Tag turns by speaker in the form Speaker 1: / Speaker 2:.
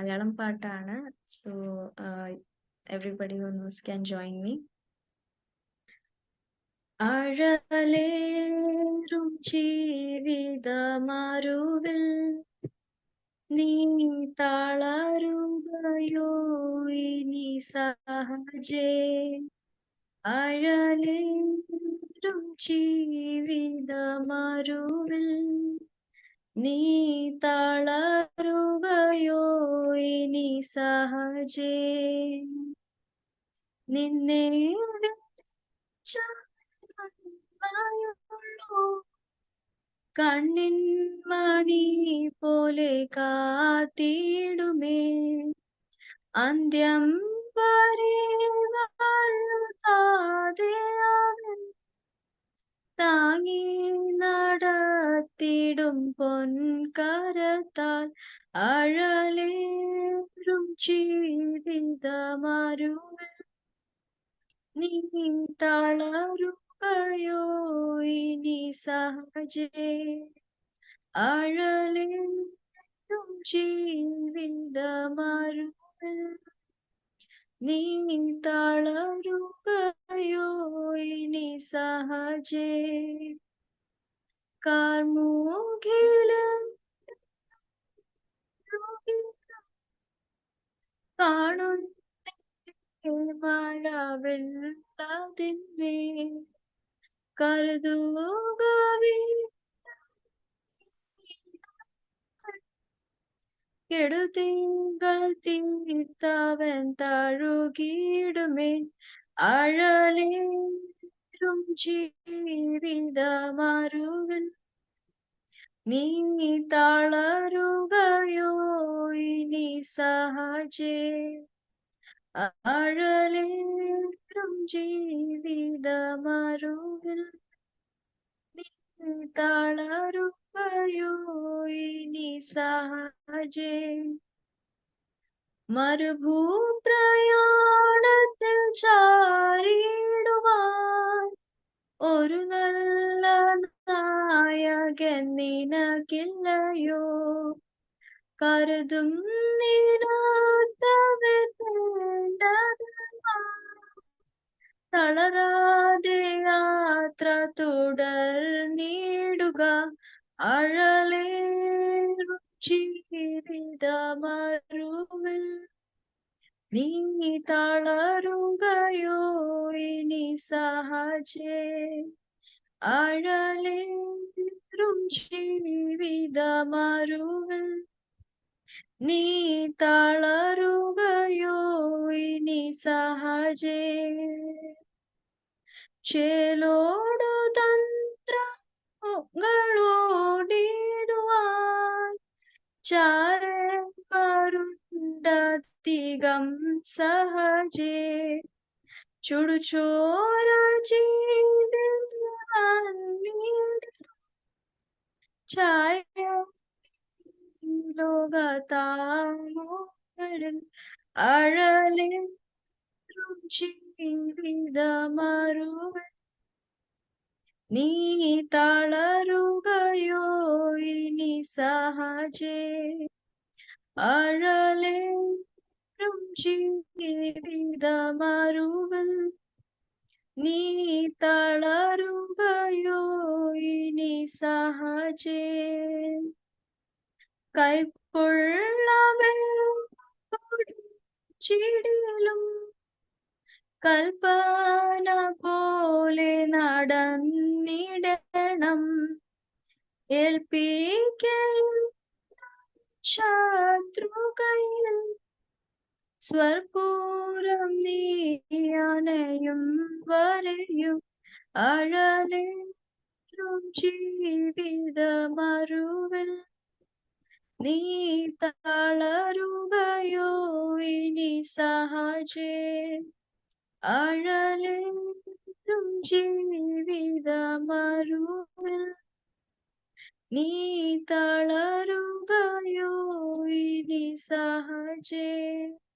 Speaker 1: മലയാളം പാട്ടാണ്. So everybody knows can join me. അഴലേറും ജീവിതമരുവിൽ നീ തളരുകയോ ഇനി സഹജേ അഴലേറും ജീവിതമരുവിൽ നീ തളരുകയോ ഇനി സഹജേ. നിന്നെ കണ്ണിൻ മണി പോലെ കാത്തിടുമേ. അന്ത്യം വരെ താങ്ങി നടത്തിടും പൊൻകരത്താൽ. അഴലേറും ജീവിതമരുവിൽ നീ തളരുകയോ ഇനി സഹജേ? അഴലേറും ജീവിതമരുവിൽ നീ തളരുകയോ ഇനി സഹജേ? കാർമൂകിലും കാണുന്ന മഴവെള്ളതിന്മേൽ കരുതുക കെടുതികൾ തീർത്തവൻ തഴുകിയിടുമേ അഴലേറും ജീവിതമരുവിൽ നീ തളരുകയോ ഇനി സഹജേ. അഴലേറും ജീവിതമരുവിൽ നീ തളരുകയോ ഇനി സഹജേ. മരുഭൂപ്രയാണത്തിൽ ചാരിടുവാൻ ഒരു നല്ല നായകൻ നിനക്കില്ലയോ? കരുതും നിരാത്തവർ തളരാതെ യാത്ര തുടർന്നിടുക അഴലേറും ജീവിതമരുവിൽ നീ തളരുകയോ? ഇനി സഹജേ അഴലേറും ജീവിതമരുവിൽ നീ തളരുകയോ ഇനി സഹജേ? ചേലോടു തന്ത്രങ്ങളോടിടുവാൻ ചാരവരുണ്ടധികം സഹജേ. ചുടുചോര ചായ ലോകതാങ്ങളിൽ അഴലേറും ജീവിതമരുവൻ നീ തളരുകയോ ഇനി സഹജേ. അഴലേറും ജീവിതമരുവൻ നീ തളരുകയോ ഇനി സഹജേ. കൈപ്പുള്ള ചിടിലും കൽപ്പന പോലെ നടന്നിടണം. ഏൽപ്പിക്കയും ശത്രുകയിൽ സ്വർപൂരം നീയാനയും വരയും അഴലേറും ജീവിതമരുവിൽ. നീ തളരുകയോ ഇനി സഹജേ. അഴലേറും ജീവിതമരുവിൽ. നീ തളരുകയോ ഇനി സഹജേ.